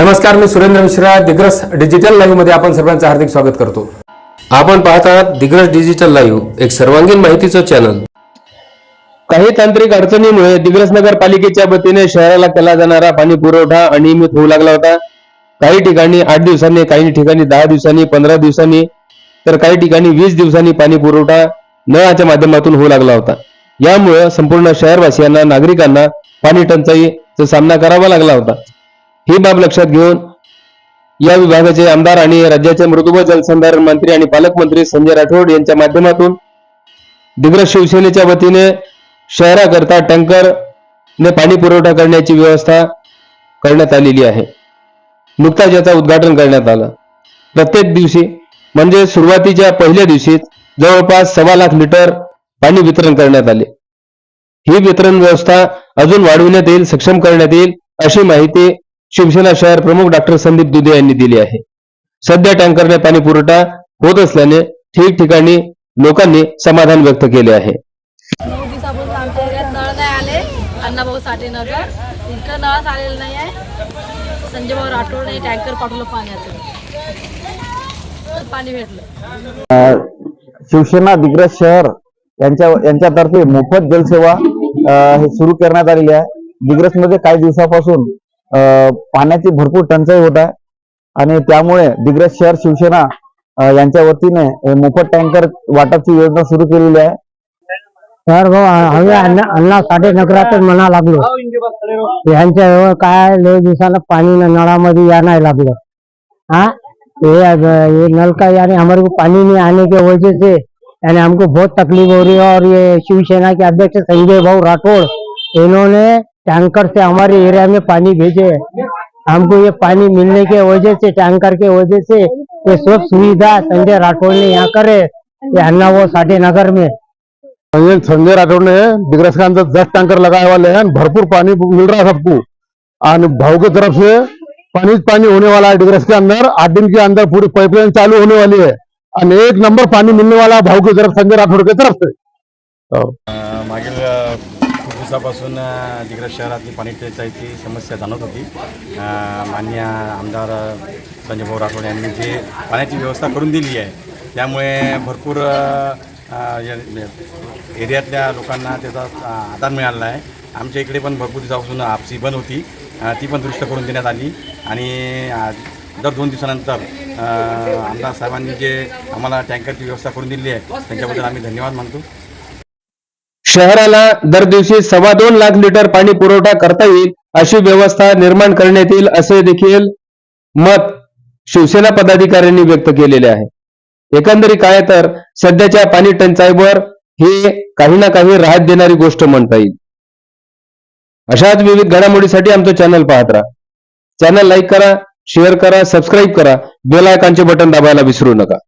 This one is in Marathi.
नमस्कार मी सुरेंद्र मिश्रा दिग्रस डिजिटल लाईव्हमध्ये आपण सर्वांचं हार्दिक स्वागत करतो. आपण पाहत आहात दिग्रस डिजिटल लाईव्ह एक सर्वांगीण माहितीचं चॅनल काही तांत्रिक अडचणीमुळे दिग्रस नगर पालिकेच्या वतीने शहराला केला जाणारा पाणी पुरवठा अनियमित होऊ लागला होता. काही ठिकाणी आठ दिवसांनी काही ठिकाणी दहा दिवसांनी पंधरा दिवसांनी तर काही ठिकाणी वीस दिवसांनी पाणी पुरवठा नळाच्या माध्यमातून होऊ लागला होता. यामुळे संपूर्ण शहरवासियांना नागरिकांना पाणी टंचाईचा सामना करावा लागला होता. ही बाब लक्षात घेऊन या विभागाचे आमदार आणि राज्याचे मृदू जलसंधारण मंत्री आणि पालकमंत्री संजय राठोड यांच्या माध्यमातून दिग्रस शिवसेनेच्या वतीने शहराकरता टँकर ने पाणी पुरवठा करण्याची व्यवस्था करण्यात आलेली आहे. नुकताच याचा उद्घाटन करण्यात आलं. प्रत्येक दिवशी म्हणजे सुरुवातीच्या पहिल्या दिवशी जवळपास सव्वा लाख लिटर पाणी वितरण करण्यात आले. ही वितरण व्यवस्था अजून वाढविण्यात येईल सक्षम करण्यात येईल अशी माहिती शिवसेना शहर प्रमुख डॉक्टर संदीप दुधे यांनी दिली आहे. सध्या टँकरने पाणी पुरवठा होत असल्याने ठिकठिकाणी लोकांनी समाधान व्यक्त केले आहे. नऊ दिवसापासून आमच्या एरियात नळ नाही आले. अण्णाभाऊ साठे नगर इकडं नळच आलेलं नाही आहे संजय भाऊ राठोडने टँकर पाठवलं पाण्याचं. तर पाणी भेटलं. शिवसेना दिग्रस शहर यांच्या यांच्यातर्फे मोफत जलसेवा हे सुरू करण्यात आलेली आहे. दिग्रसमध्ये काही दिवसापासून पाण्याची भरपूर टंचाई होत आहे. आणि त्यामुळे दिग्रज शहर शिवसेना यांच्या वतीने मोफत टँकर वाटपची योजना सुरू केलेली आहे. तर भाऊ हो, अण्णा अण्णा साठे नगरातच म्हणा लागलो. यांच्या काय लय दिवसाला पाणी नळामध्ये या नाही लागलं. हा? ये नलका नल का यानी हमारे को पानी नहीं आने के वजह से यानी हमको बहुत तकलीफ हो रही है और ये शिवसेना के अध्यक्ष संजय भाऊ राठौड़ इन्होंने टैंकर से हमारे एरिया में पानी भेजे। हैं। हमको ये पानी मिलने के वजह से टैंकर के वजह से ये सब सुविधा संजय राठौड़ ने यहाँ करे ये अन्ना वो साठे नगर में। संजय राठौड़ ने दिग्रस के अंदर दस टैंकर लगाए वाले हैं भरपूर पानी मिल रहा है सबको। और भाव की तरफ से पानी पानी होने वाला है दिग्रस के अंदर आठ दिन के अंदर पूरी पाइपलाइन चालू होने वाली है। और एक नंबर पानी मिलने वाला है भाव की तरफ संजय राठौड़ की तरफ से। मागील अ, खूप दिवसापासून तिकडे शहरातली पाणी टंचाईची समस्या जाणवत होती मान्य आमदार संजयभाऊ संजय भाऊ राठोड यांनी जे पाण्याची व्यवस्था करून दिली आहे त्यामुळे भरपूर एरियातल्या लोकांना त्याचा आधार मिळाला आहे. आमच्या इकडे पण भरपूर दिवसापासून आपसी बंद होती ती पण दुरुस्त करून देण्यात आली आणि दर दोन दिवसानंतर आमदार साहेबांनी जे आम्हाला टँकरची व्यवस्था करून दिली आहे त्यांच्याबद्दल आम्ही धन्यवाद मानतो. शहराला दर दिवशी सव्वा दोन लाख लिटर पाणी पुरवठा करता येईल अशी व्यवस्था निर्माण करण्यात येईल असे देखील मत शिवसेना पदाधिकाऱ्यांनी व्यक्त केलेले आहे. एकंदरीत काय तर सध्याच्या पाणी टंचाईवर हे काही ना काही राहत देणारी गोष्ट म्हणता येईल. अशाच विविध घडामोडीसाठी आमचं चॅनल पाहत राहा. चॅनल लाईक करा शेअर करा सबस्क्राईब करा. बेल आयकॉनचे बटन दाबायला विसरू नका.